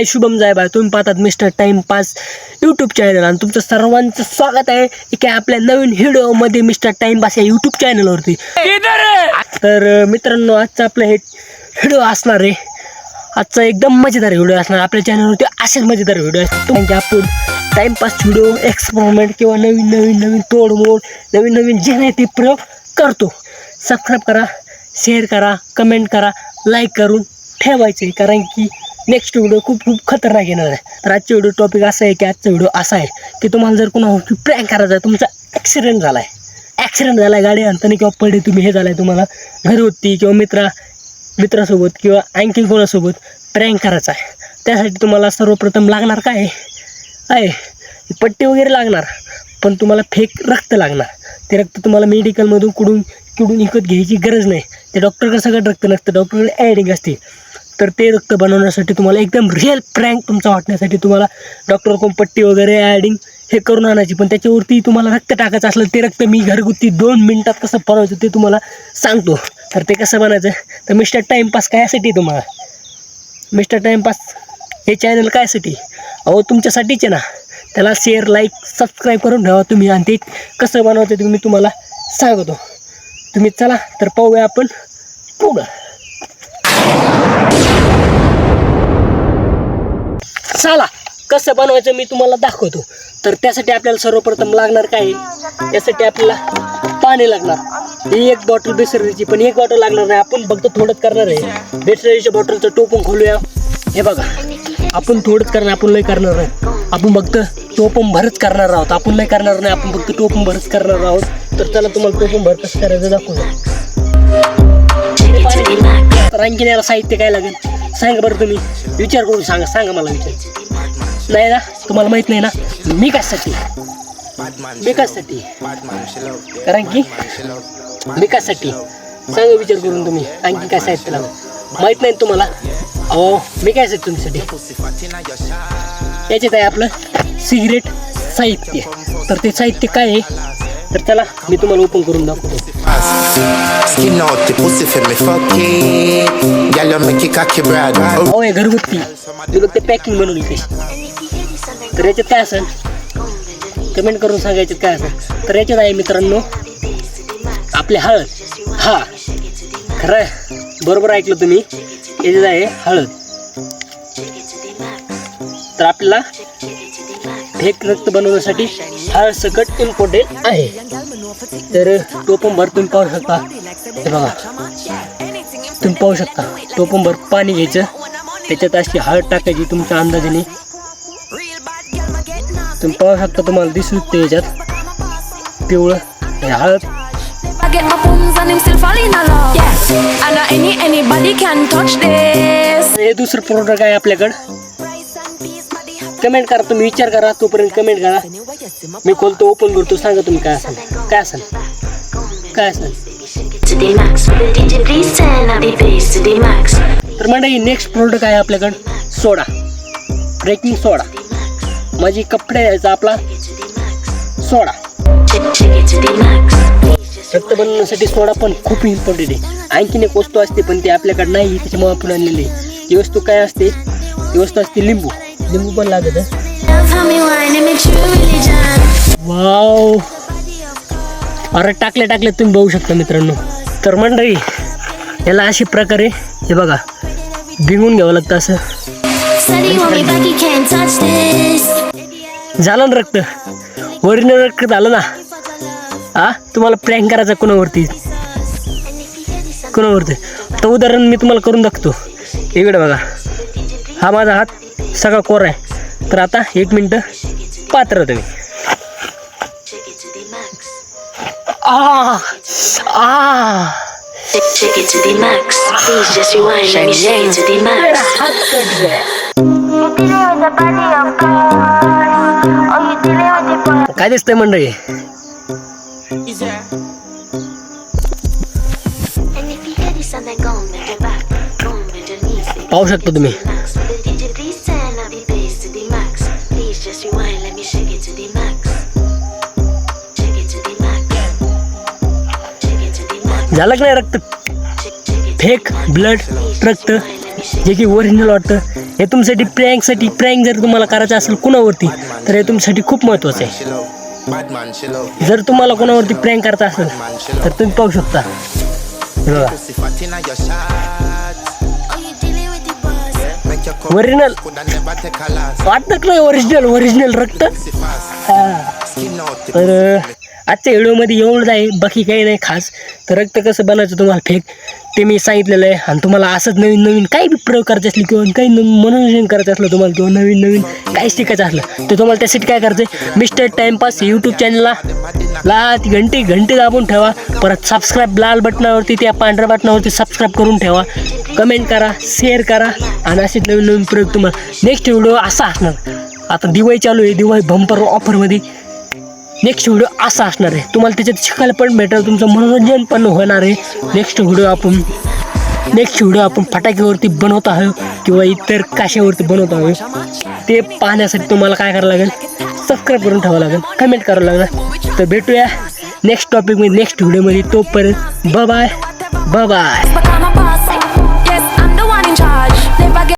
आहे शुभम जायबा तुम्ही पाहतात mister time pass YouTube channel आणि तुमचं सर्वांचं स्वागत आहे एका आपल्या नवीन व्हिडिओमध्ये मिस्टर टाइम पास या यूट्यूब चॅनलवरती तर मित्रांनो आजचं आपलं हे व्हिडिओ असणार आहे. आजचा एकदम मजेदार व्हिडिओ असणार. आपल्या चॅनलवरती असेच मजेदार व्हिडिओ असतात म्हणजे आपण टाइमपास व्हिडिओ एक्सपेरिमेंट किंवा नवीन नवीन नवीन तोडमोड नवीन नवीन जे नाही ते प्रयोग करतो. सबस्क्राईब करा शेअर करा कमेंट करा लाईक करून ठेवायचे. कारण की नेक्स्ट व्हिडिओ खूप खूप खतरनाक येणार आहे. तर आजचे व्हिडिओ टॉपिक असं आहे की आजचा व्हिडिओ असा आहे की तुम्हाला जर कोणा प्रँक करायचा आहे तुमचा ॲक्सिडेंट झाला आहे ॲक्सिडेंट झाला आहे गाडी आणताना किंवा पडे तुम्ही हे झालं आहे तुम्हाला घरगुती किंवा मित्रा मित्रासोबत किंवा आणखी कोणासोबत प्रँक करायचा आहे. त्यासाठी तुम्हाला सर्वप्रथम लागणार काय आहे? पट्टी वगैरे लागणार पण तुम्हाला फेक रक्त लागणार. ते रक्त तुम्हाला मेडिकलमधून कुडून किडून विकत घ्यायची गरज नाही. ते डॉक्टरकडे सगळं रक्त नसतं डॉक्टरकडे ॲडिंग असते. तर ते रक्त बनवण्यासाठी तुम्हाला एकदम रिअल प्रँक तुमचा वाटण्यासाठी तुम्हाला डॉक्टरकडून पट्टी वगैरे ॲडिंग हे करून आणायची. पण त्याच्यावरती तुम्हाला रक्त टाकायचं असलं ते रक्त मी घरगुती दोन मिनटात कसं बनवायचं ते तुम्हाला सांगतो. तर ते कसं बनायचं? तर मिस्टर टाईमपास कायसाठी तुम्हाला? मिस्टर टाईमपास हे चॅनल कायसाठी? अहो तुमच्यासाठीच आहे ना. त्याला शेअर लाईक सबस्क्राईब करून ठेवा तुम्ही आणि ते कसं बनवायचं ते मी तुम्हाला सांगतो. तुम्ही चला तर पाहूया आपण पुढं. चला कसं बनवायचं मी तुम्हाला दाखवतो. तर त्यासाठी आपल्याला सर्वप्रथम लागणार काय? यासाठी आपल्याला पाणी लागणार. ही एक बॉटल बेसरीची पण एक बॉटल लागणार नाही. आपण फक्त थोडंच करणार आहे. बेसरीच्या बॉटलचं टोपण खोलूया. हे बघा आपण थोडंच करणार आपण लय करणार नाही. आपण फक्त टोपण भरच करणार आहोत. आपण लय करणार नाही आपण फक्त टोपण भरच करणार आहोत. तर त्याला तुम्हाला टोपण भर कसं करायचं दाखवतो आणखीन याला साहित्य काय लागेल? सांगा बरं तुम्ही. विचार करून सांगा सांगा मला विचार. नाही ना? तुम्हाला माहीत नाही ना? मी कशासाठी मी कशासाठी कारण की मी कशासाठी सांगा विचार करून तुम्ही. आणखी काय साहित्य लावा माहीत नाही तुम्हाला? अहो मी काय साठी तुमच्यासाठी? याच्यात आहे आपलं सिगरेट साहित्य. तर ते साहित्य काय आहे? तर त्याला मी तुम्हाला ओपन करून दाखवतो. अहो हे घरगुती. तुला ते पॅकिंग बनवली कशी तर याच्यात काय असेल कमेंट करून सांगायचे काय असेल तर याच्यात आहे मित्रांनो आपले हळद. हा खरं बरोबर ऐकलं तुम्ही. याच्यात आहे हळद. तर आपल्याला फेक रक्त बनवण्यासाठी हळद सकट इम्पॉर्टंट आहे. तर टोपंभर तुम्ही पाहू शकता. हे बघा. तुम्ही पाहू शकता. टोपंभर पाणी घ्यायचं. त्याच्यात अशी हळद टाकायची तुमच्या अंदाजाने. तुम्ही पाहू शकता तुम्हाला दिसू शकते याच्यात पिवळं हे हळद I get my booms and him still falling in love. Yeah, and not any anybody can touch this. हे दुसरं प्रोडक्ट आहे आपल्याकडं कमेंट करा तुम्ही विचार करा तोपर्यंत कमेंट करा. मी खोलतो ओपन करतो सांगा तुम्ही काय असेल. काय असेल? काय असेल? To the max. DJ please turn up the bass. To the max. तर मंडळी नेक्स्ट प्रोडक्ट आहे आपल्याकडं सोडा. ब्रेकिंग सोडा माझी कपडे यायचा आपला सोडा. रक्त बनवण्यासाठी सोडा पण खूप इम्पॉर्टंट आहे. आणखीन एक वस्तू असते पण ती आपल्याकडे नाही त्याच्यामुळे आपण आणलेली आहे. ती वस्तू काय असते? ती वस्तू असते लिंबू. लिंबू पण लागत वाव. अरे टाकले टाकले तुम्ही बघू शकता मित्रांनो. तर मंडळी याला अशी प्रकारे हे बघा भिंगून घ्यावं लागतं असं. झालं ना रक्त? ओरिजिनल रक्त झालं ना? हा तुम्हाला प्रँक करायचा कोणावरती? कोणावरती? आता उदाहरण मी तुम्हाला करून दाखवतो. इकडे बघा. हा माझा हात सगळा कोरा आहे. तर आता एक मिनटं पात्र तुम्ही. आ! आ! काय दिसतंय मंडळी? पाहू शकतो तुम्ही. झालं नाही रक्त? फेक ब्लड रक्त जे की ओरिजिनल वाटतं. हे तुमच्यासाठी प्रँकसाठी प्रँक जर तुम्हाला करायचं असेल कुणावरती तर हे तुमच्यासाठी खूप महत्त्वाचं आहे. जर तुम्हाला कोणावरती प्रँक करायचा असेल तर तुम्ही पाहू शकता. ओरिजिनल वाटत नाही ओरिजिनल ओरिजिनल रक्त? तर आजच्या व्हिडिओमध्ये एवढंच आहे. बाकी काही नाही खास. तर रक्त कसं बनायचं तुम्हाला फेक ते मी सांगितलेलं आहे. आणि तुम्हाला असंच नवीन नवीन काही बी प्रयोग करायचे असले किंवा काही मनोरंजन करायचं असलं तुम्हाला किंवा नवीन नवीन काही शिकायचं असलं तर तुम्हाला त्यासाठी काय करायचं आहे मिस्टर टाइमपास यूट्यूब चॅनलला ला घंटे घंटी घंटी दाबून ठेवा. परत सबस्क्राईब लाल बटनावरती त्या पांढऱ्या बटनावरती सबस्क्राईब करून ठेवा. कमेंट करा शेअर करा. आणि असेच नवीन नवीन प्रयोग तुम्हाला नेक्स्ट व्हिडिओ असा असणार. आता दिवाळी चालू आहे. दिवाळी बंपर ऑफरमध्ये नेक्स्ट व्हिडिओ असा असणार आहे. तुम्हाला त्याच्यात शिकायला पण भेटेल तुमचं मनोरंजन पण होणार आहे. नेक्स्ट व्हिडिओ आपण नेक्स्ट व्हिडिओ आपण फटाक्यावरती बनवत आहोत किंवा इतर काशावरती बनवत आहोत ते पाहण्यासाठी तुम्हाला काय करावं लागेल? सबस्क्राईब करून ठेवावं लागेल. कमेंट करावं लागेल. तर भेटूया नेक्स्ट टॉपिकमध्ये नेक्स्ट व्हिडिओमध्ये तोपर्यंत बाय बाय बाय